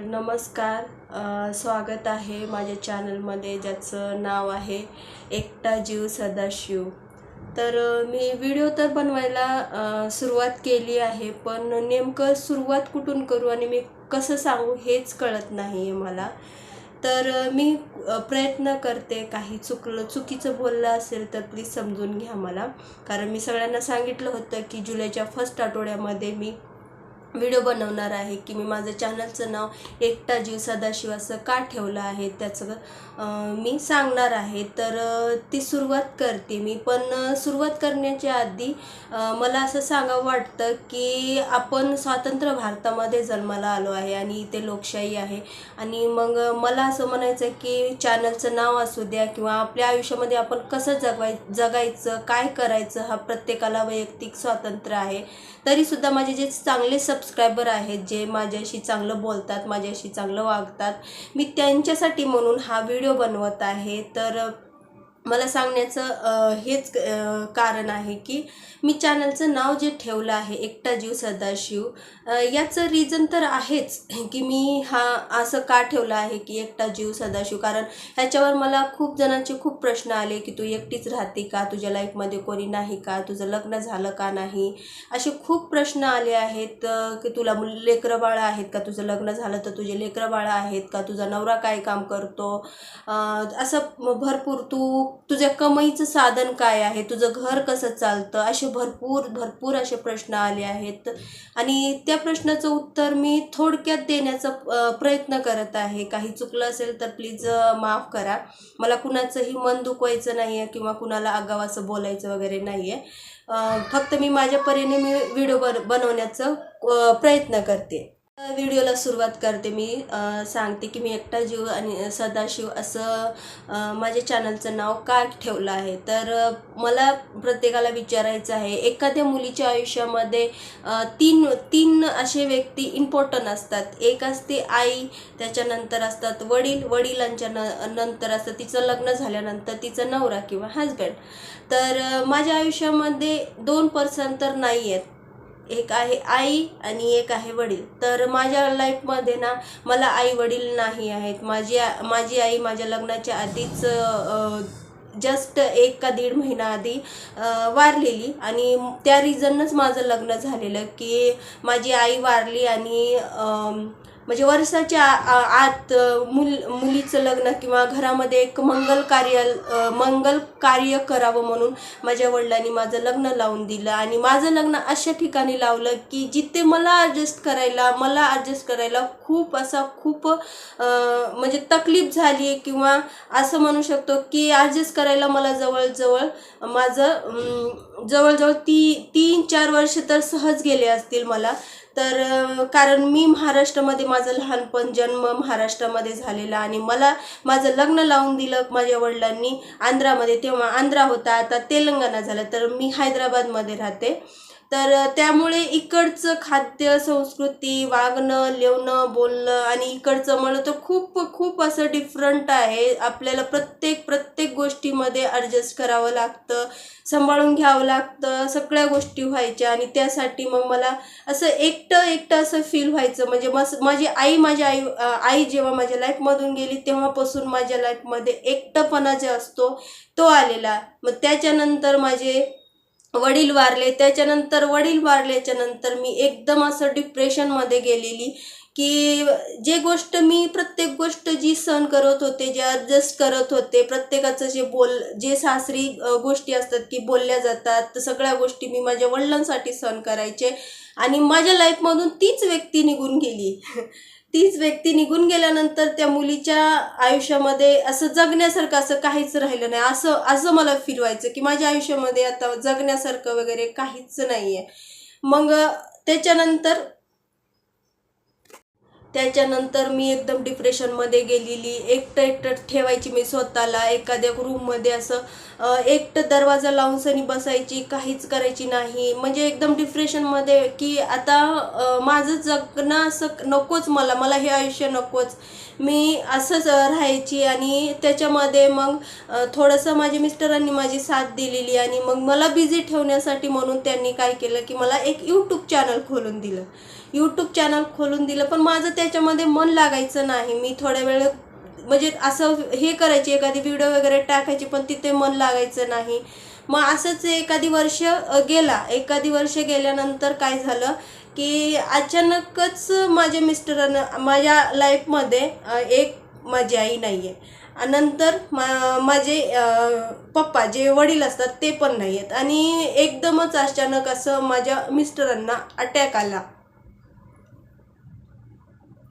नमस्कार स्वागत आहे माझ्या चॅनलमध्ये ज्याचं नाव आहे एकटा जीव सदाशिव. तर मी व्हिडिओ तर बनवायला सुरुवात केली आहे पण नेमकं सुरुवात कुठून करू आणि मी कसं सांगू हेच कळत नाही आहे मला. तर मी प्रयत्न करते काही चुकलं चुकीचं बोललं असेल तर प्लीज समजून घ्या मला. कारण मी सगळ्यांना सांगितलं होतं की जुलैच्या फर्स्ट आठवड्यामध्ये मी व्हिडिओ बनवणार आहे की मी माझं चॅनलचं नाव एकटा जीव सदाशिव असं का ठेवलं आहे त्याचं मी सांगणार आहे. तर ती सुरुवात करते मी. पण सुरुवात करण्याच्या आधी मला असं सांगावं वाटतं की आपण स्वतंत्र भारतामध्ये जन्माला आलो आहे आणि इथे लोकशाही आहे. आणि मग मला असं म्हणायचं आहे की चॅनलचं नाव असू द्या किंवा आपल्या आयुष्यामध्ये आपण कसं जगवाय जगायचं काय करायचं हा प्रत्येकाला वैयक्तिक स्वातंत्र्य आहे. तरीसुद्धा माझे जे चांगले सबस्क्रायबर आहेत जे माझ्याशी चांगलं बोलतात माझ्याशी चांगलं वागतात मी त्यांच्यासाठी म्हणून हा व्हिडिओ बनवत आहे. तर मला सांगण्याचं हेच कारण आहे की मी चॅनलचं नाव जे ठेवलं आहे एकटा जीव सदाशिव याचं रिझन तर आहेच की मी हा असं का ठेवलं आहे की एकटा जीव सदाशिव? कारण ह्याच्यावर मला खूप जणांचे खूप प्रश्न आले की तू एकटीच राहते का? तुझ्या लाईफमध्ये कोणी नाही का? तुझं लग्न झालं का नाही? असे खूप प्रश्न आले आहेत की तुला लेकरं बाळं आहेत का? तुझं लग्न झालं तर तुझे लेकरं बाळं आहेत का? तुझा नवरा काय काम करतो? असं भरपूर तू तुझ्या कमाईचं साधन काय आहे? तुझं घर कसं चालतं? असे भरपूर भरपूर असे प्रश्न आले आहेत. आणि त्या प्रश्नाचं उत्तर मी थोडक्यात देण्याचा प्रयत्न करत आहे. काही चुकलं असेल तर प्लीज माफ करा. मला कुणाचंही मन दुखवायचं नाही आहे किंवा कुणाला आगाव असं बोलायचं वगैरे नाही आहे फक्त मी माझ्या परीने मी व्हिडिओ बन बनवण्याचं प्रयत्न करते. व्हिडिओला सुरुवात करते मी. सांगते की मी एकटा जीव आणि सदाशिव असं माझ्या चॅनलचं नाव का ठेवलं आहे. तर मला प्रत्येकाला विचारायचं आहे एखाद्या मुलीच्या आयुष्यामध्ये तीन तीन असे व्यक्ती इम्पॉर्टंट असतात. एक असते आई त्याच्यानंतर असतात वडील वडिलांच्या न नंतर असतं तिचं लग्न झाल्यानंतर तिचं नवरा किंवा हजबंड तर माझ्या आयुष्यामध्ये दोन पर्सन तर नाही आहेत एक आहे आई आणि एक आहे वडील. तर माझ्या लाईफमध्ये ना मला आई वडील नाही आहेत. माझी माझी आई माझ्या लग्नाच्या आधीच जस्ट एक का दीड महिना आधी वारलेली. आणि त्या रिझननंच माझं लग्न झालेलं की माझी आई वारली आणि म्हणजे वर्षाच्या आ- आत मुल मुलीचं लग्न किंवा घरामध्ये एक मंगल कार्य मंगल कार्य करावं म्हणून माझ्या वडिलांनी माझं लग्न लावून दिलं. आणि माझं लग्न अशा ठिकाणी लावलं की जिथे मला ॲडजस्ट करायला मला ॲडजस्ट करायला खूप असा खूप म्हणजे तकलीफ झाली आहे किंवा असं म्हणू शकतो की ॲडजस्ट करायला मला जवळजवळ माझं जवळजवळ ती तीन चार वर्ष तर सहज गेले असतील मला. तर कारण मी महाराष्ट्रामध्ये माझं लहानपण जन्म महाराष्ट्रामध्ये झालेला आणि मला माझं लग्न लावून दिलं माझ्या वडिलांनी आंध्रामध्ये. तेव्हा आंध्रा होता आता तेलंगणा झालं. तर मी हैदराबादमध्ये राहते. तर त्यामुळे इकडचं खाद्य संस्कृती वागणं लिवणं बोलणं आणि इकडचं म्हणलं तर खूप खूप असं डिफरंट आहे. आपल्याला प्रत्येक प्रत्येक गोष्टीमध्ये ॲडजस्ट करावं लागतं सांभाळून घ्यावं लागतं सगळ्या गोष्टी व्हायच्या आणि त्यासाठी मग मला असं एकटं एकटं असं फील व्हायचं. म्हणजे मस माझी आई माझी आई आई जेव्हा माझ्या लाईफमधून गेली तेव्हापासून माझ्या लाईफमध्ये एकटंपणा जे असतो तो आलेला. मग त्याच्यानंतर माझे वडील वारले त्याच्यानंतर वडील वारल्याच्या नंतर मी एकदम असं डिप्रेशनमध्ये गेलेली की जे गोष्ट मी प्रत्येक गोष्ट जी सहन करत होते जे ॲडजस्ट करत होते प्रत्येकाचं जे बोल जे सासरी गोष्टी असतात की बोलल्या जातात सगळ्या गोष्टी मी माझ्या वडिलांसाठी सहन करायचे आणि माझ्या लाईफमधून तीच व्यक्ती निघून गेली. तीच व्यक्ती निघून गेल्यानंतर त्या मुलीच्या आयुष्यामध्ये असं जगण्यासारखं असं काहीच राहिलं नाही. असं असं मला फील व्हायचं की माझ्या आयुष्यामध्ये आता जगण्यासारखं वगैरे काहीच नाही आहे मग त्याच्यानंतर त्याच्यानंतर मी एकदम डिप्रेशनमध्ये गेलेली. एकटं एकटं ठेवायची मी स्वतःला. एखाद्या रूममध्ये असं एकटं दरवाजा लावून सनी बसायची काहीच करायची नाही. म्हणजे एकदम डिप्रेशनमध्ये की आता माझं जगणं असं नकोच मला. मला हे आयुष्य नकोच. मी असंच राहायची आणि त्याच्यामध्ये मग थोडंसं माझ्या मिस्टरांनी माझी साथ दिलेली आणि मग मला बिझी ठेवण्यासाठी म्हणून त्यांनी काय केलं की मला एक यूट्यूब चॅनल खोलून दिलं. यूट्यूब चॅनल खोलून दिलं पण माझं त्याच्यामध्ये मन लागायचं नाही. मी थोड्या वेळ म्हणजे असं हे करायची एखादी व्हिडिओ वगैरे टाकायची पण तिथे मन लागायचं नाही. मग असंच एखादी वर्ष गेला. एखादी वर्ष गेल्यानंतर काय झालं की अचानकच माझ्या मिस्टरांना माझ्या लाईफमध्ये एक माझी आई नाही आहे नंतर मा माझे पप्पा जे वडील असतात ते पण नाही आहेत आणि एकदमच अचानक असं माझ्या मिस्टरांना अटॅक आला.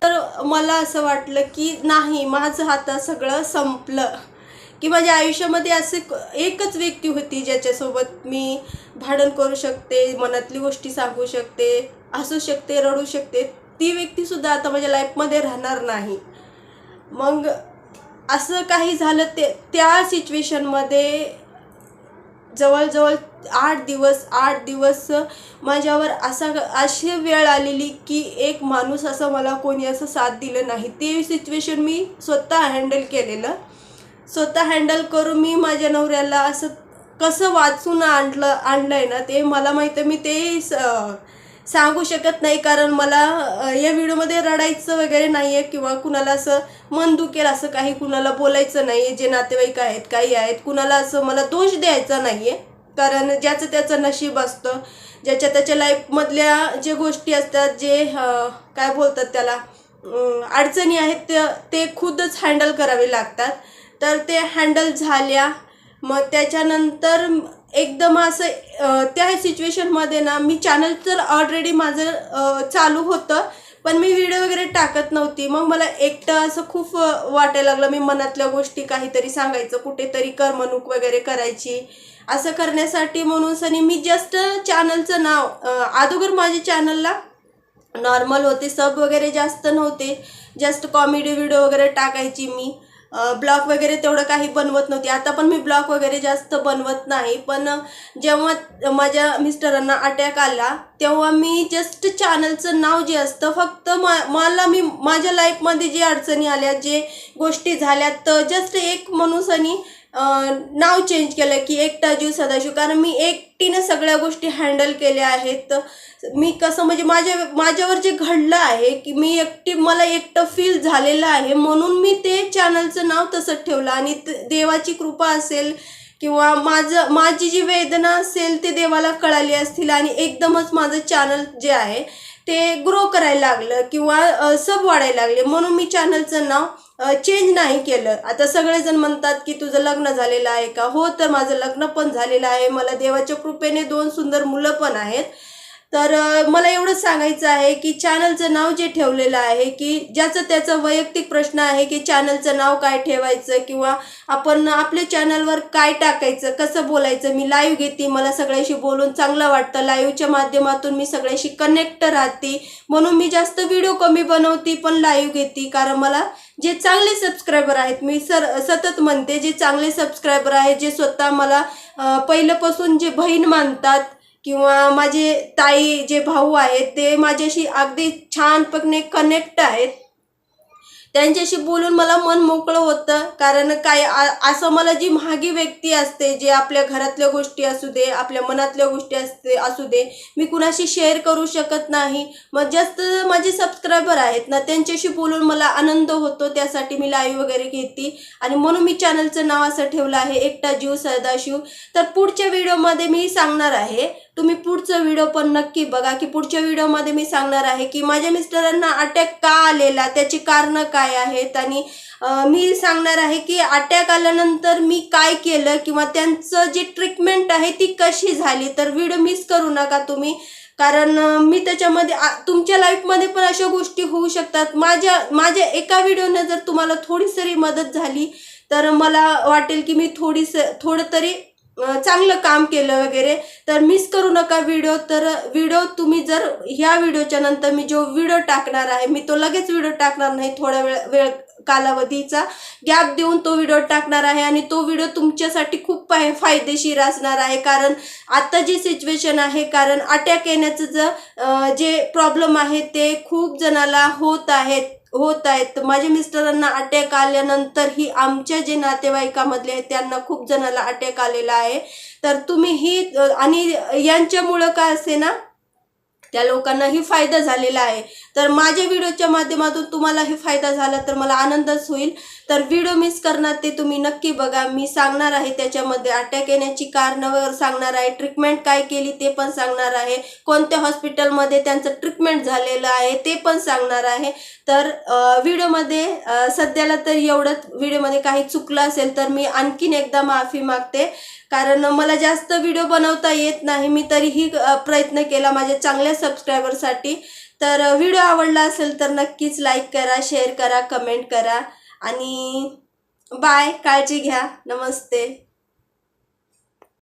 तर मला असं वाटलं की नाही माझं आता सगळं संपलं. की माझ्या आयुष्यामध्ये असे एकच व्यक्ती होती ज्याच्यासोबत मी भांडण करू शकते मनातली गोष्टी सांगू शकते हसू शकते रडू शकते. ती व्यक्तीसुद्धा आता माझ्या लाईफमध्ये राहणार नाही. मग असं काही झालं ते त्या सिच्युएशनमध्ये जवळजवळ आठ दिवस आठ दिवस माझ्यावर असा अशी वेळ आलेली की एक माणूस असं मला कोणी असं साथ दिलं नाही. ते सिच्युएशन मी स्वतः हँडल केलेलं. स्वतः हँडल करून मी माझ्या नवऱ्याला असं कसं वाचून आणलं आणलं आहे ना ते मला माहीत आहे. मी ते स- सांगू शकत नाही कारण मला या व्हिडिओमध्ये रडायचं वगैरे नाही आहे किंवा कुणाला असं मन दुखेल असं काही कुणाला बोलायचं नाही आहे जे नातेवाईक आहेत काही आहेत कुणाला असं मला दोष द्यायचा नाही आहे कारण ज्याचं त्याचं नशीब असतं. ज्याच्या त्याच्या लाईफमधल्या जे गोष्टी असतात जे काय बोलतात त्याला अडचणी आहेत ते ते खुदच हँडल करावे लागतात. तर ते हँडल झाल्या मग त्याच्यानंतर एकदम असं त्या सिच्युएशनमध्ये ना मी चॅनल तर ऑलरेडी माझं चालू होतं पण मी व्हिडिओ वगैरे टाकत नव्हती. मग मला एकटं असं खूप वाटायला लागलं. मी मनातल्या गोष्टी काहीतरी सांगायचं कुठेतरी करमणूक वगैरे करायची. असं करण्यासाठी म्हणून सनी मी जस्ट चॅनलचं नाव अगोदर माझ्या चॅनलला नॉर्मल होते सब वगैरे जास्त नव्हते. जस्ट कॉमेडी व्हिडिओ वगैरे टाकायची मी. ब्लॉक वगैरे तेवढं काही बनवत नव्हती. आता पण मी ब्लॉक वगैरे जास्त बनवत नाही. पण जेव्हा माझ्या मिस्टरांना अटॅक आला तेव्हा मी जस्ट चॅनलचं नाव जे असतं फक्त मा मला मी माझ्या लाईफमध्ये जे अडचणी आल्या जे गोष्टी झाल्या तर जस्ट एक माणूसानी नाव चेंज केलं की एकटा जीव सदाशिव. कारण मी एकटीनं सगळ्या गोष्टी हँडल केल्या आहेत. मी कसं म्हणजे माझ्या माझ्यावर जे घडलं आहे की मी एकटी मला एकटं फील झालेलं आहे म्हणून मी ते चॅनलचं नाव तसंच ठेवलं. आणि त- देवाची कृपा असेल किंवा माझं माझी जी वेदना असेल ते देवाला कळाली असतील आणि एकदमच माझं चॅनल जे आहे ते ग्रो करायला लागलं किंवा सब वाढायला लागले. म्हणून मी चॅनलचं नाव चेंज नाही केलं. आता सगळेजण म्हणतात की तुझं लग्न झालेलं आहे का? हो तर माझं लग्न पण झालेलं आहे. मला देवाच्या कृपेने दोन सुंदर मुलं पण आहेत. तर मला एवढंच सांगायचं आहे की चॅनलचं नाव जे ठेवलेलं आहे की ज्याचं त्याचं वैयक्तिक प्रश्न आहे की चॅनलचं नाव काय ठेवायचं किंवा आपण आपल्या चॅनलवर काय टाकायचं कसं बोलायचं मी लाईव्ह घेते मला सगळ्याशी बोलून चांगलं वाटतं. लाईव्हच्या माध्यमातून मी सगळ्याशी कनेक्ट राहते. म्हणून मी जास्त व्हिडिओ कमी बनवते पण लाईव्ह घेते. कारण मला जे चांगले सबस्क्रायबर आहेत मी सर सतत म्हणते जे चांगले सबस्क्रायबर आहेत जे स्वतः मला पहिल्यापासून जे बहीण मानतात किंवा माझे ताई जे भाऊ आहेत ते माझ्याशी अगदी छानपणे कनेक्ट आहेत. त्यांच्याशी बोलून मला मन मोकळं होतं. कारण काय असं मला जी महागी व्यक्ती असते जे आपल्या घरातल्या गोष्टी असू दे आपल्या मनातल्या गोष्टी असते असू दे मी कुणाशी शेअर करू शकत नाही. मग जास्त माझे सबस्क्रायबर आहेत ना त्यांच्याशी बोलून मला आनंद होतो. त्यासाठी मी लाईव्ह वगैरे घेते. आणि म्हणून मी चॅनलचं नाव असं ठेवलं आहे एकटा जीव सदाशिव. तर पुढच्या व्हिडिओमध्ये मी सांगणार आहे तुम्ही पुढचं व्हिडिओ पण नक्की बघा की पुढच्या व्हिडिओमध्ये मी सांगणार आहे की माझ्या मिस्टरांना अटॅक का आलेला त्याची कारणं काय आहेत? आणि मी सांगणार आहे की अटॅक आल्यानंतर मी काय केलं किंवा त्यांचं जी ट्रीटमेंट आहे ती कशी झाली तर व्हिडिओ मिस करू नका तुम्ही. कारण मी त्याच्यामध्ये आ- तुमच्या लाईफमध्ये पण अशा गोष्टी होऊ शकतात. माझ्या माझ्या एका व्हिडिओनं जर तुम्हाला थोडी तरी मदत झाली तर मला वाटेल की मी थोडीस थोडं तरी चांगलं काम केलं वगैरे तर मिस करू नका व्हिडिओ तर व्हिडिओ तुम्ही जर ह्या व्हिडिओच्या नंतर मी जो व्हिडिओ टाकणार आहे मी तो लगेच व्हिडिओ टाकणार नाही थोड्या वेळ वेळ कालावधीचा. गॅप देऊन तो व्हिडिओ टाकणार आहे आणि तो व्हिडिओ तुमच्यासाठी खूप फाय- फायदेशीर असणार आहे. कारण आता जी सिच्युएशन आहे कारण अटॅक येण्याचं जे प्रॉब्लेम आहे ते खूप जणाला होत आहेत. होत आहेत. माझ्या मिस्टरांना अटॅक आल्यानंतरही आमच्या जे नातेवाईकामधले आहेत त्यांना खूप जणाला अटॅक आलेला आहे. तर तुम्ही ही आणि यांच्यामुळं काय असे ना त्या लोकांनाही फायदा झालेला आहे. तर माझ्या व्हिडिओच्या माध्यमातून तुम्हालाही फायदा झाला तर मला आनंदच होईल. तर व्हिडिओ मिस करणार ते तुम्ही नक्की बघा. मी सांगणार आहे त्याच्यामध्ये अटॅक येण्याची कारणं सांगणार आहे. ट्रीटमेंट काय केली ते पण सांगणार आहे. कोणत्या हॉस्पिटलमध्ये त्यांचं ट्रीटमेंट झालेलं आहे ते पण सांगणार आहे. तर व्हिडिओमध्ये सध्याला तर एवढंच. व्हिडिओमध्ये काही चुकलं असेल तर मी आणखीन एकदा माफी मागते. कारण मला जास्त व्हिडिओ बनवता येत नाही. मी तरीही प्रयत्न केला माझ्या चांगल्या सबस्क्रायबरसाठी तर व्हिडिओ आवडला असेल तर नक्कीच लाईक करा शेअर करा कमेंट करा आणि बाय काळजी घ्या. नमस्ते.